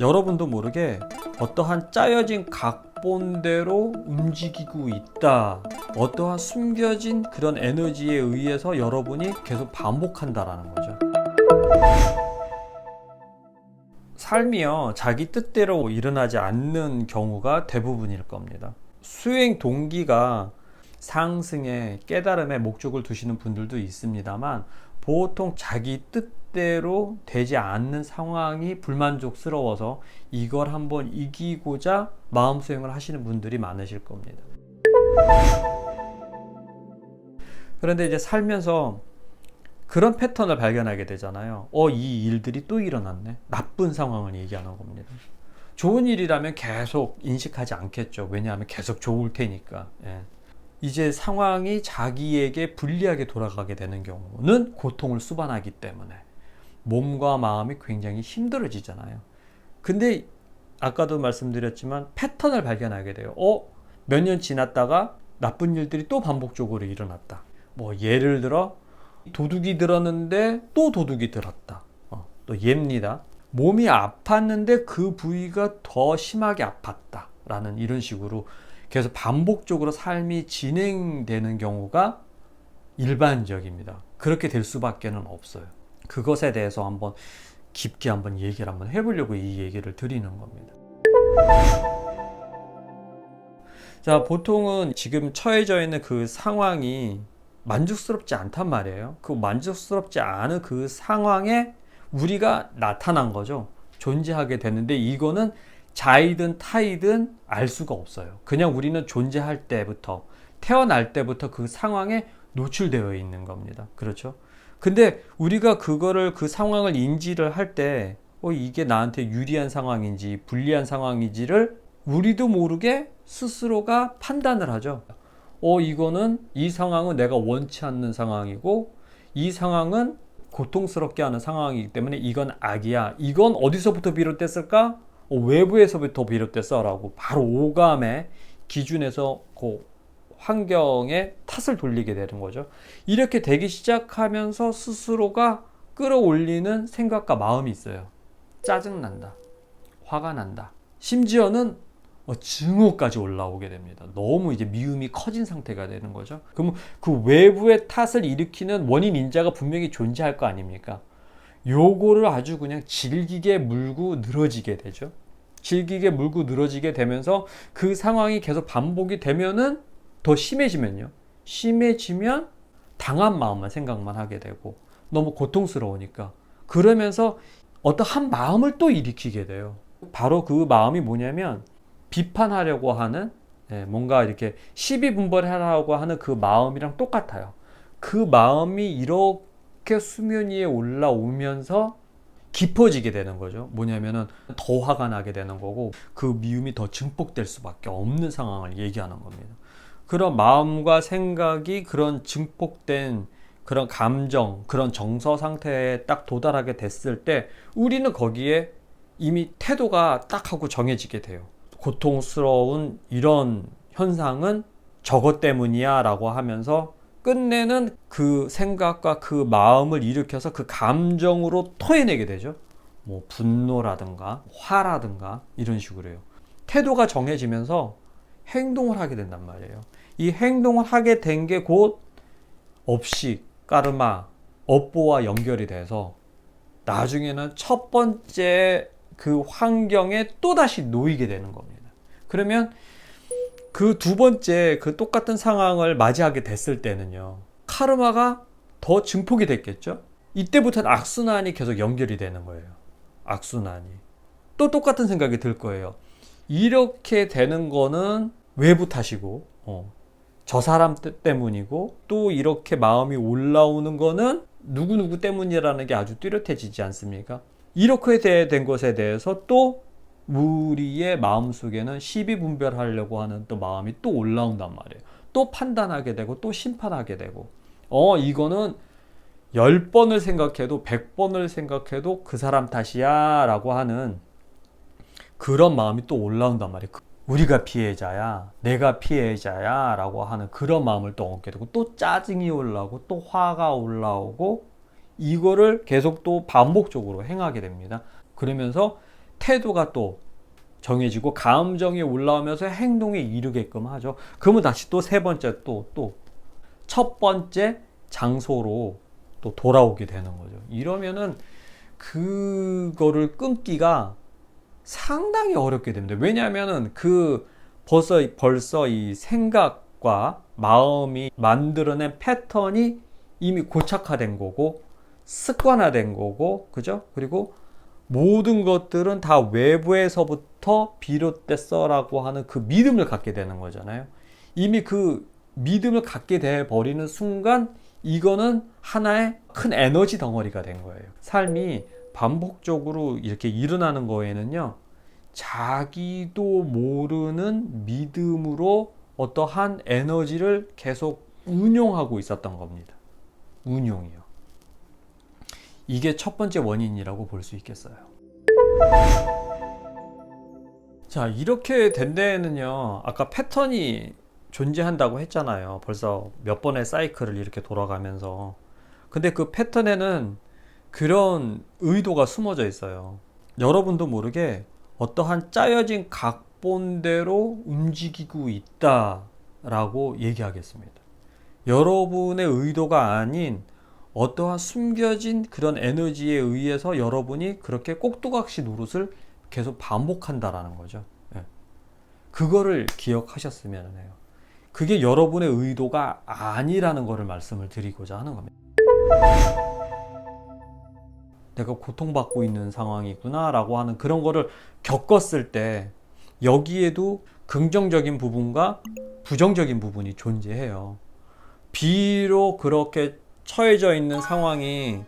여러분도 모르게 어떠한 짜여진 각본대로 움직이고 있다. 어떠한 숨겨진 그런 에너지에 의해서 여러분이 계속 반복한다라는 거죠. 삶이요, 자기 뜻대로 일어나지 않는 경우가 대부분일 겁니다. 수행 동기가 상승에 깨달음에 목적을 두시는 분들도 있습니다만 보통 자기 뜻 대로 되지 않는 상황이 불만족스러워서 이걸 한번 이기고자 마음 수행을 하시는 분들이 많으실 겁니다. 그런데 이제 살면서 그런 패턴을 발견하게 되잖아요. 어, 이 일들이 또 일어났네. 나쁜 상황을 얘기하는 겁니다. 좋은 일이라면 계속 인식하지 않겠죠. 왜냐하면 계속 좋을 테니까. 예. 이제 상황이 자기에게 불리하게 돌아가게 되는 경우는 고통을 수반하기 때문에 몸과 마음이 굉장히 힘들어지잖아요. 근데 아까도 말씀드렸지만 패턴을 발견하게 돼요. 어, 몇 년 지났다가 나쁜 일들이 또 반복적으로 일어났다. 뭐 예를 들어 도둑이 들었는데 또 도둑이 들었다. 어, 또 예입니다. 몸이 아팠는데 그 부위가 더 심하게 아팠다. 라는 이런 식으로 계속 반복적으로 삶이 진행되는 경우가 일반적입니다. 그렇게 될 수밖에 는 없어요. 그것에 대해서 한번 깊게 한번 얘기를 한번 해보려고 이 얘기를 드리는 겁니다. 자, 보통은 지금 처해져 있는 그 상황이 만족스럽지 않단 말이에요. 그 만족스럽지 않은 그 상황에 우리가 나타난 거죠. 존재하게 되는데 이거는 자이든 타이든 알 수가 없어요. 그냥 우리는 존재할 때부터 태어날 때부터 그 상황에 노출되어 있는 겁니다. 그렇죠? 근데 우리가 그거를 그 상황을 인지를 할 때 어, 이게 나한테 유리한 상황인지 불리한 상황인지를 우리도 모르게 스스로가 판단을 하죠. 어, 이거는 이 상황은 내가 원치 않는 상황이고 이 상황은 고통스럽게 하는 상황이기 때문에 이건 악이야. 이건 어디서부터 비롯됐을까? 어, 외부에서부터 비롯됐어라고 바로 오감의 기준에서 그 환경에 탓을 돌리게 되는 거죠. 이렇게 되기 시작하면서 스스로가 끌어올리는 생각과 마음이 있어요. 짜증난다. 화가 난다. 심지어는 어, 증오까지 올라오게 됩니다. 너무 이제 미움이 커진 상태가 되는 거죠. 그러면 그 외부의 탓을 일으키는 원인 인자가 분명히 존재할 거 아닙니까? 요거를 아주 그냥 질기게 물고 늘어지게 되죠. 질기게 물고 늘어지게 되면서 그 상황이 계속 반복이 되면은 더 심해지면요. 심해지면 당한 마음만 생각만 하게 되고 너무 고통스러우니까 그러면서 어떤 한 마음을 또 일으키게 돼요. 바로 그 마음이 뭐냐면 비판하려고 하는 예, 뭔가 이렇게 시비 분별하려고 하는 그 마음이랑 똑같아요. 그 마음이 이렇게 수면 위에 올라오면서 깊어지게 되는 거죠. 뭐냐면은 더 화가 나게 되는 거고 그 미움이 더 증폭될 수밖에 없는 상황을 얘기하는 겁니다. 그런 마음과 생각이 그런 증폭된 그런 감정, 그런 정서 상태에 딱 도달하게 됐을 때 우리는 거기에 이미 태도가 딱 하고 정해지게 돼요. 고통스러운 이런 현상은 저것 때문이야 라고 하면서 끝내는 그 생각과 그 마음을 일으켜서 그 감정으로 토해내게 되죠. 뭐 분노라든가 화라든가 이런 식으로요. 태도가 정해지면서 행동을 하게 된단 말이에요. 이 행동을 하게 된 게곧 업식, 까르마, 업보와 연결이 돼서 나중에는 첫 번째 그 환경에 또다시 놓이게 되는 겁니다. 그러면 그 두 번째 그 똑같은 상황을 맞이하게 됐을 때는요. 카르마가 더 증폭이 됐겠죠? 이때부터는 악순환이 계속 연결이 되는 거예요. 악순환이. 또 똑같은 생각이 들 거예요. 이렇게 되는 거는 외부 탓이고, 어, 저 사람 때문이고, 또 이렇게 마음이 올라오는 거는 누구누구 때문이라는 게 아주 뚜렷해지지 않습니까? 이렇게 된 것에 대해서 또 우리의 마음 속에는 시비 분별하려고 하는 또 마음이 또 올라온단 말이에요. 또 판단하게 되고 또 심판하게 되고. 어, 이거는 10번을 생각해도 100번을 생각해도 그 사람 탓이야 라고 하는 그런 마음이 또 올라온단 말이에요. 우리가 피해자야, 내가 피해자야 라고 하는 그런 마음을 또 얻게 되고 또 짜증이 올라오고 또 화가 올라오고 이거를 계속 또 반복적으로 행하게 됩니다. 그러면서 태도가 또 정해지고 감정이 올라오면서 행동에 이르게끔 하죠. 그러면 다시 또 세 번째 또 또 첫 번째 장소로 또 돌아오게 되는 거죠. 이러면은 그거를 끊기가 상당히 어렵게 됩니다. 왜냐하면은 그 벌써 벌써 이 생각과 마음이 만들어낸 패턴이 이미 고착화된 거고 습관화된 거고 그죠? 그리고 모든 것들은 다 외부에서부터 비롯됐어라고 하는 그 믿음을 갖게 되는 거잖아요. 이미 그 믿음을 갖게 돼 버리는 순간 이거는 하나의 큰 에너지 덩어리가 된 거예요. 삶이 반복적으로 이렇게 일어나는 거에는요. 자기도 모르는 믿음으로 어떠한 에너지를 계속 운용하고 있었던 겁니다. 운용이요. 이게 첫 번째 원인이라고 볼 수 있겠어요. 자, 이렇게 된 데에는요, 아까 패턴이 존재한다고 했잖아요. 벌써 몇 번의 사이클을 이렇게 돌아가면서. 근데 그 패턴에는 그런 의도가 숨어져 있어요. 여러분도 모르게 어떠한 짜여진 각본대로 움직이고 있다라고 얘기하겠습니다. 여러분의 의도가 아닌 어떠한 숨겨진 그런 에너지에 의해서 여러분이 그렇게 꼭두각시 노릇을 계속 반복한다라는 거죠. 예. 그거를 기억하셨으면 해요. 그게 여러분의 의도가 아니라는 것을 말씀을 드리고자 하는 겁니다. 내가 고통받고 있는 상황이구나라고 하는 그런 거를 겪었을 때 여기에도 긍정적인 부분과 부정적인 부분이 존재해요. 비록 그렇게 처해져 있는 상황이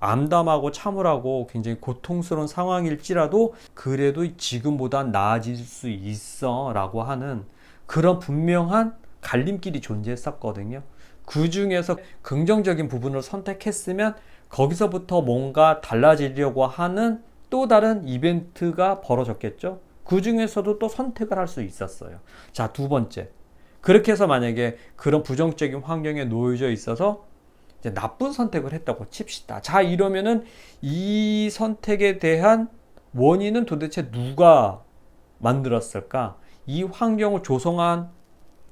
암담하고 참을하고 굉장히 고통스러운 상황일지라도 그래도 지금보단 나아질 수 있어 라고 하는 그런 분명한 갈림길이 존재했었거든요. 그 중에서 긍정적인 부분을 선택했으면 거기서부터 뭔가 달라지려고 하는 또 다른 이벤트가 벌어졌겠죠. 그 중에서도 또 선택을 할 수 있었어요. 자, 두 번째. 그렇게 해서 만약에 그런 부정적인 환경에 놓여져 있어서 이제 나쁜 선택을 했다고 칩시다. 자, 이러면은 이 선택에 대한 원인은 도대체 누가 만들었을까? 이 환경을 조성한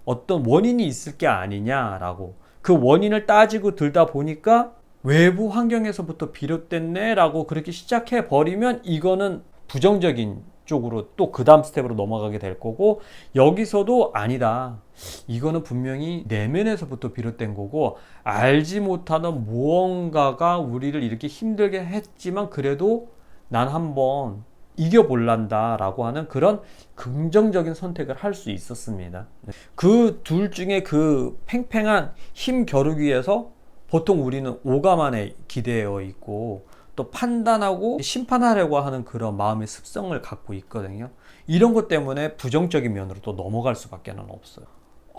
어떤 원인이 있을 게 아니냐라고 그 원인을 따지고 들다 보니까 외부 환경에서부터 비롯됐네라고 그렇게 시작해 버리면 이거는 부정적인 쪽으로 또 그 다음 스텝으로 넘어가게 될 거고 여기서도 아니다. 이거는 분명히 내면에서부터 비롯된 거고 알지 못하는 무언가가 우리를 이렇게 힘들게 했지만 그래도 난 한번 이겨볼란다 라고 하는 그런 긍정적인 선택을 할 수 있었습니다. 그 둘 중에 그 팽팽한 힘 겨루기에서 보통 우리는 오감안에 기대어 있고 또 판단하고 심판하려고 하는 그런 마음의 습성을 갖고 있거든요. 이런 것 때문에 부정적인 면으로 또 넘어갈 수밖에 는 없어요.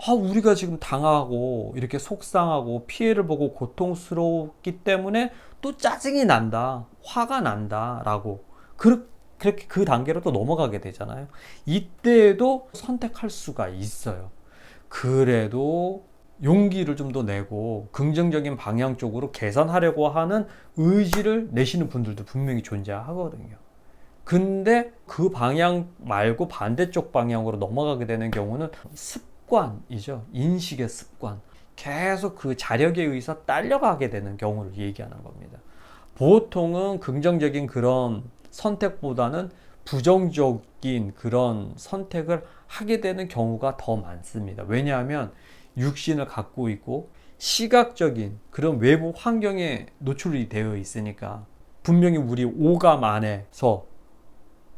아, 우리가 지금 당하고 이렇게 속상하고 피해를 보고 고통스럽기 때문에 또 짜증이 난다, 화가 난다라고 그렇게 그 단계로 또 넘어가게 되잖아요. 이때에도 선택할 수가 있어요. 그래도 용기를 좀 더 내고 긍정적인 방향 쪽으로 개선하려고 하는 의지를 내시는 분들도 분명히 존재하거든요. 근데 그 방향 말고 반대쪽 방향으로 넘어가게 되는 경우는 습관이죠. 인식의 습관. 계속 그 자력에 의해서 딸려가게 되는 경우를 얘기하는 겁니다. 보통은 긍정적인 그런 선택보다는 부정적인 그런 선택을 하게 되는 경우가 더 많습니다. 왜냐하면 육신을 갖고 있고 시각적인 그런 외부 환경에 노출이 되어 있으니까 분명히 우리 오감 안에서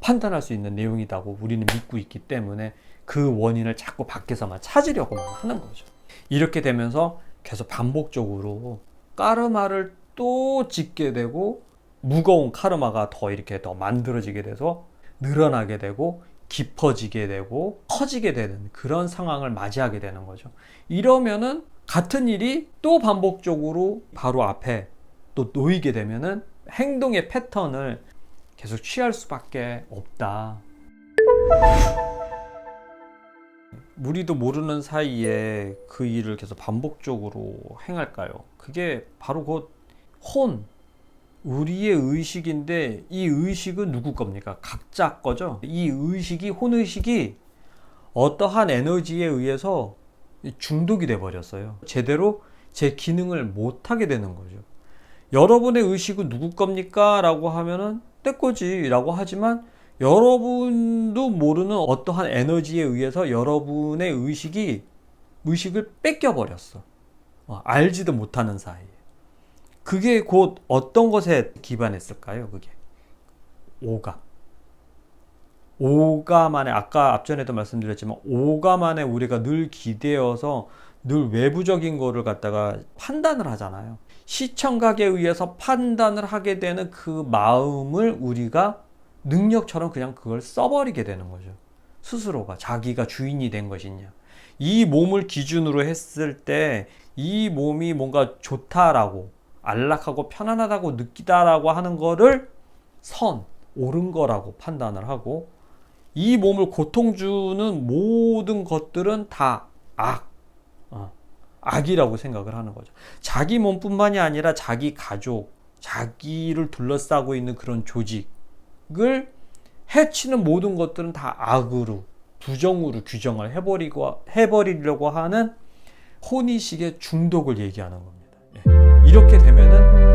판단할 수 있는 내용이라고 우리는 믿고 있기 때문에 그 원인을 자꾸 밖에서만 찾으려고만 하는 거죠. 이렇게 되면서 계속 반복적으로 까르마를 또 짓게 되고 무거운 카르마가 더 이렇게 더 만들어지게 돼서 늘어나게 되고 깊어지게 되고 커지게 되는 그런 상황을 맞이하게 되는 거죠. 이러면은 같은 일이 또 반복적으로 바로 앞에 또 놓이게 되면은 행동의 패턴을 계속 취할 수밖에 없다. 우리도 모르는 사이에 그 일을 계속 반복적으로 행할까요? 그게 바로 곧 혼, 우리의 의식인데 이 의식은 누구 겁니까? 각자 거죠. 이 의식이 혼의식이 어떠한 에너지에 의해서 중독이 돼 버렸어요. 제대로 제 기능을 못 하게 되는 거죠. 여러분의 의식은 누구 겁니까? 라고 하면은 내 거지 라고 하지만 여러분도 모르는 어떠한 에너지에 의해서 여러분의 의식이 의식을 뺏겨 버렸어. 어, 알지도 못하는 사이에. 그게 곧 어떤 것에 기반했을까요? 그게 오감. 오감 안에 아까 앞전에도 말씀드렸지만 오감 안에 우리가 늘 기대어서 늘 외부적인 거를 갖다가 판단을 하잖아요. 시청각에 의해서 판단을 하게 되는 그 마음을 우리가 능력처럼 그냥 그걸 써버리게 되는 거죠. 스스로가 자기가 주인이 된 것이냐. 이 몸을 기준으로 했을 때 이 몸이 뭔가 좋다라고 안락하고 편안하다고 느끼다라고 하는 거를 선, 옳은 거라고 판단을 하고 이 몸을 고통 주는 모든 것들은 다 악, 어, 악이라고 생각을 하는 거죠. 자기 몸뿐만이 아니라 자기 가족, 자기를 둘러싸고 있는 그런 조직을 해치는 모든 것들은 다 악으로 부정으로 규정을 해버리고 해버리려고 하는 혼이식의 중독을 얘기하는 겁니다. 예. 이렇게 되면은